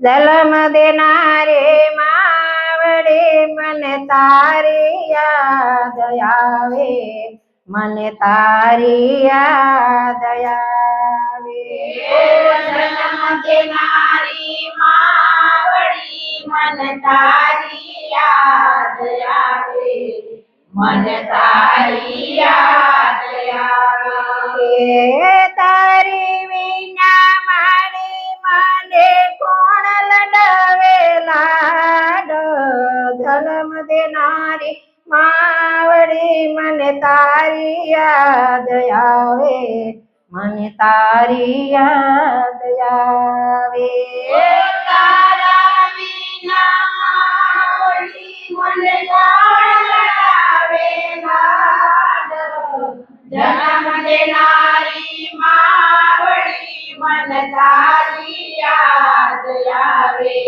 જલમ દેનારે માવડે મને તારી યાદ આવે મને તારી યાદ આવે જન્મ દેનારી માવડી મને તારી યાદ આવે મને તારી યાદ આવે મને તારી યાદ આવે મને તારી યાદ આવે તારા વિના માવડી મન લાડે લાડ જન્મ દેનારી માવડી મન તારી યાદ આવે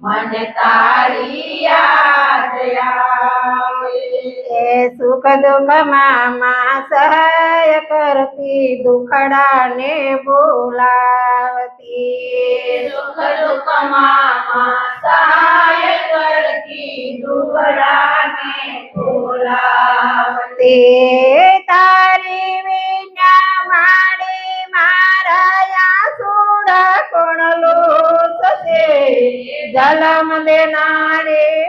મન તારી યાદ આવે એ સુખ દુઃખમાં માં સહાય કરતી દુખડાને બોલાવતી સુખ દુઃખમાં સહાય કરતી દુબળાને બોલાવતી તે તારી વિના માડી મારા આસુડા કોણ લોસશે જલમ દેનારી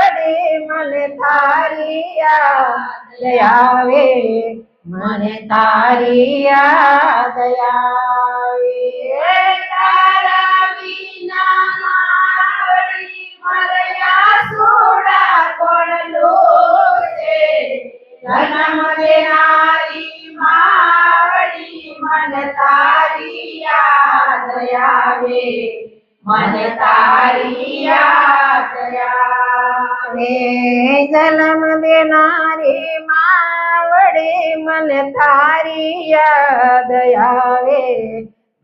માવડી મને તારી યાદ આવે, મને તારી યાદ આવે. તારા વિના માવડી મરયા સોડા કોણ લોચે. મને નારી માવડી, મન તારી યાદ મન તારી યાદ રે જન્મ દેનારી માવડે, મને તારી યાદ આવે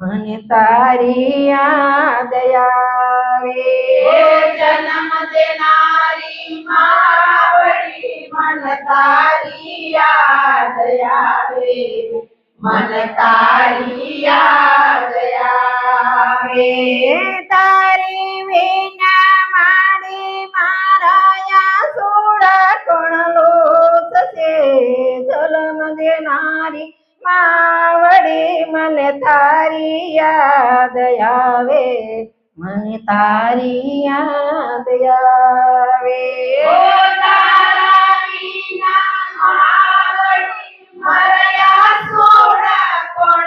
મને તારી યાદ આવે જન્મ દેનારી માવડી મને તારી યાદ આવે. મન તારી યાદ આવે. તારી વિના માડી મારા સોડા કોણ છે જલમ દેનારી માવડી મને તારી યાદ આવે. મને તારી યાદ આવે. ઓ તારા વિના માવડી મરયા સોડા કોણ લોચે જન્મ દેનારી માવડી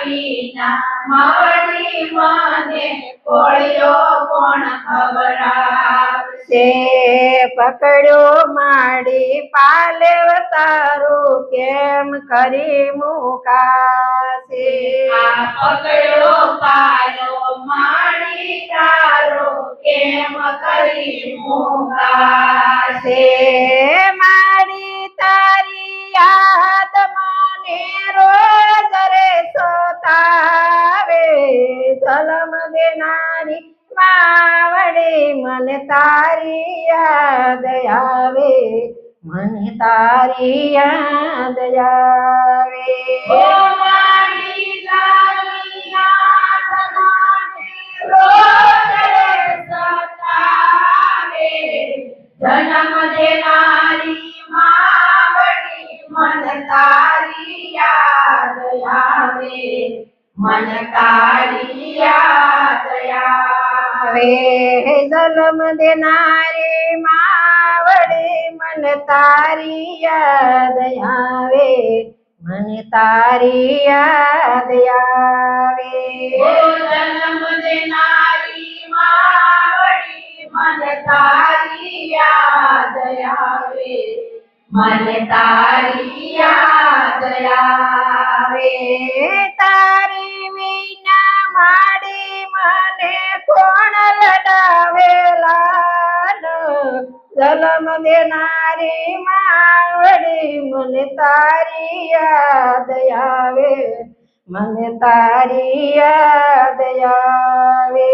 વિના મળી મને કોળિયો કોણ ખવડાવશે. પકડ્યો માડી પાલેવ તારું કેમ કરી મુકાશે? પકડ્યો પાલો માડી તારો કેમ કરી મુકાશે? મારી તારી યાદ મને રોજ મને તારી યાદ આવે ઓ માડી તારી યાદ મને રોજ રે સતાવે જન્મ દેનારી માવડી મન તારી યાદ આવે મન તારી યાદ આવે હવે જન્મ દેનારી માવડી મન તારી યાદ આવે મન તારી યાદ આવે. જન્મ દેનારી માવડી મન તારી યાદ આવે મન તારી યાદ આવે. તારી વિના માડી મને કોણ લડાવે દેનારી માવડી, મને તારી યાદ આવે, મને તારી યાદ આવે.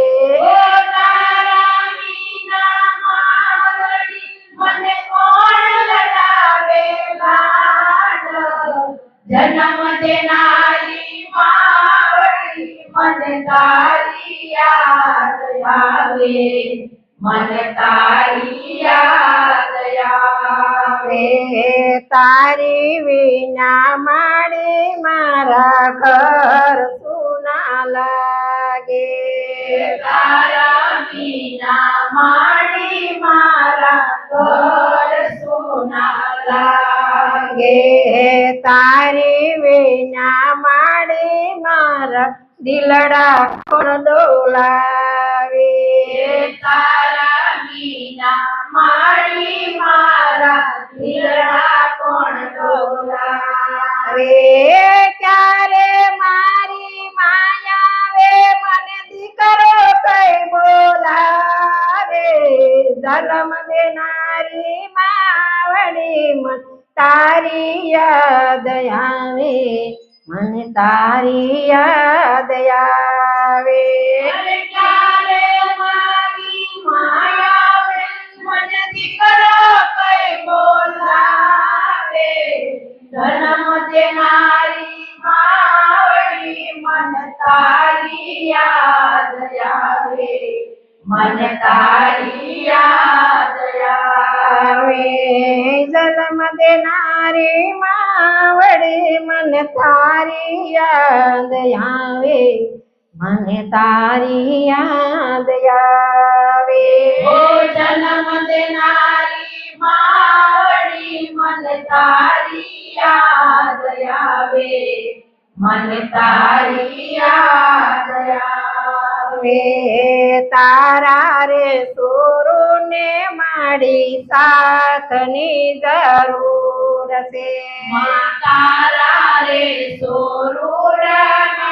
જન્મ દેનારી માવડી, મને તારી યાદ આવે. મને તારી યાદ આવે તારી વિના માડી મારા ઘર સુના લાગે. તારા વિના માડી મારા ઘર સુના લાગે. તારી વિના માડી મારા દિલડા કોણ ડોલાવે તારા વિના માડી મારા દિલડા કોણ ડોલા રે ક્યારે મારી માયાવે મને દીકરો કઈ બોલાવે? જન્મ દેનારી માવડી મન તારી યાદ આવે, મને તારી યાદ આવે. મને દીકરો કઈ બોલાવે જન્મ દેનારી માવડી મન તારી યાદ આવે મન તારી યાદ આવે આવે જન્મ દેનારી માવડી મને તારી યાદ આવે મને તારી યાદ આવે ઓ તારી યાદ આવે મન તારી યાદ આવે. તારા રે સુરુ ને માડી સાથની જરૂર છે તારા રે સોરુડા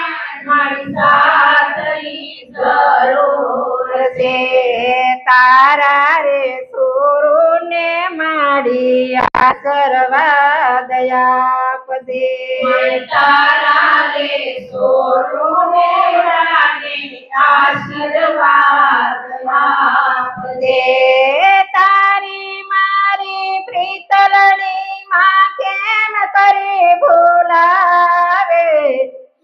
આશીર્વાદ આપજે તારા રે સોરુને રાને આશીર્વાદ આપજે. તારી મારી પ્રીતરણી માં કેમ કરી ભૂલાવે.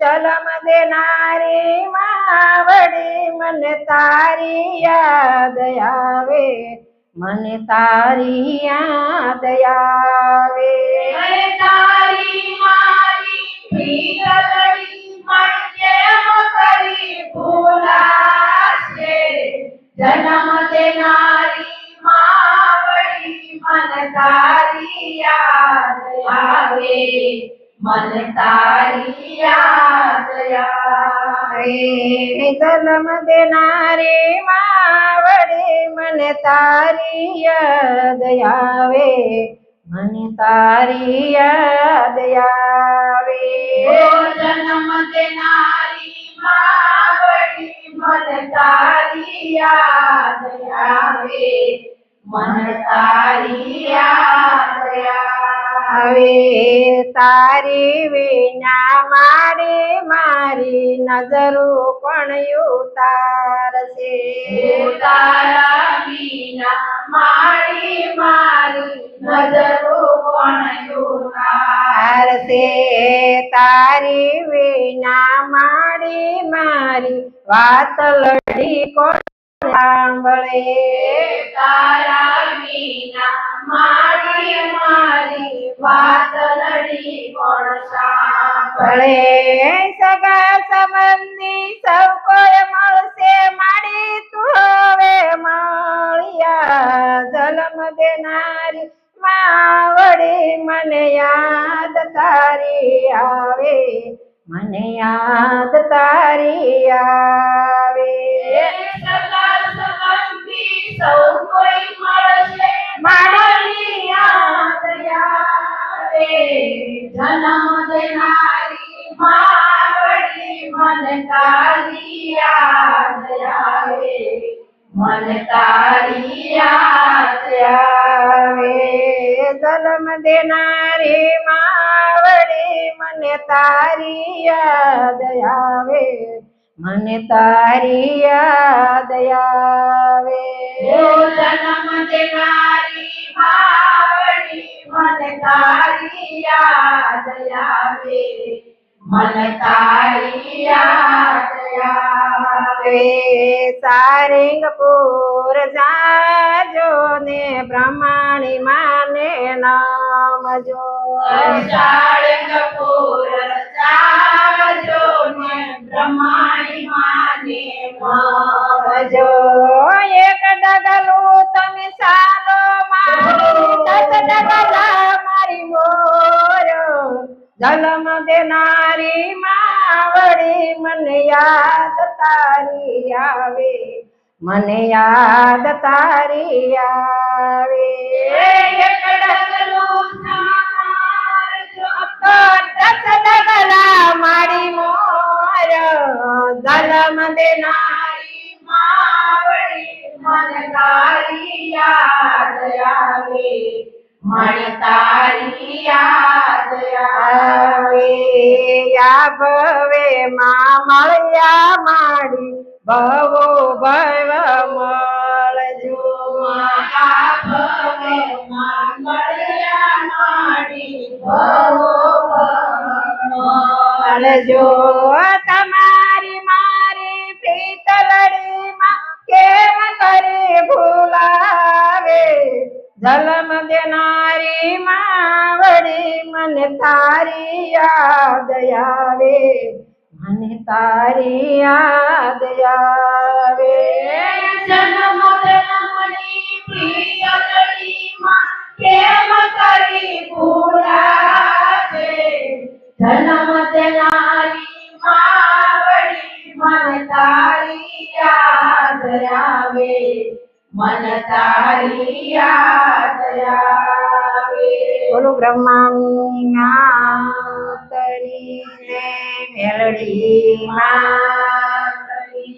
જલમ દેનારી માવડી મને તારી યાદ આવે. મને તારી યાદ આવે. મને તારી મારી પ્રિયલડી મન ભૂલાશે. જન્મ દેનારી માવડી મન તારી યાદ આવે. મન તારી યાદ આવે જન્મ દેનારી માવડી મને તારી યાદ આવે મને તારી યાદ આવે. જન્મ દેનારી માવડી મને તારી યાદ આવે મને તારી યાદ આવે. તારી વિના મારે મારી નજરો પણ ઉતારશે. તારા વિના મારી મારી નજરો પણ યુકાર તારી વિના મારી મારી વાત લડી કોણ સાંભળે? તારા વિના મારી મારી વાત લડી કોણ સાંભળે ભલે સગા સંબંધી સૌ કોઈ મળશે માડી તું હવે મળ્યા. જન્મ દેનારી માવડે, મને યાદ તારી આવે. મને યાદ તારી આવે. તારી યાદ આવે મન તારી યાદ આવે દેનારી માવડી મને તારી યાદ આવે મને તારી યાદ આવે જન્મ દેનારી માવડી મને તારી યાદ આવે મને તારી યાદ આવે. સારંગપુર જાજો ને બ્રહ્માણી માને નામજો જો. સાળંગપુર જાજો ને બ્રહ્માણી માને નામજો એક ડગલું તમે સાલો મારી. દસ ડગલા જન્મ દેનારી માવડી મને યાદ તારી આવે મને યાદ તારી આવે એક ડગલું સમારજો તો દસ ડગલા મારી મોર જન્મ દેનારી મારી માવડી મને તારી યાદ આવે મને તારી યાદ આવે. આવે યા ભવે માં મળ્યા માડી ભવો ભવ મળજો. ભવે મંગળ્યા માડી ભવો ભવો મળજો તારી યાદ આવે, મને તારી યાદ આવે. જન્મ, જન્મની પ્રિય લડીમાં કેમ કરી ભૂલાશે જન્મ દેનારી માવડી, મને તારી યાદ આવે मन યાદ આવે. બોલો બ્રહ્માની માતરી મેલડી માતરી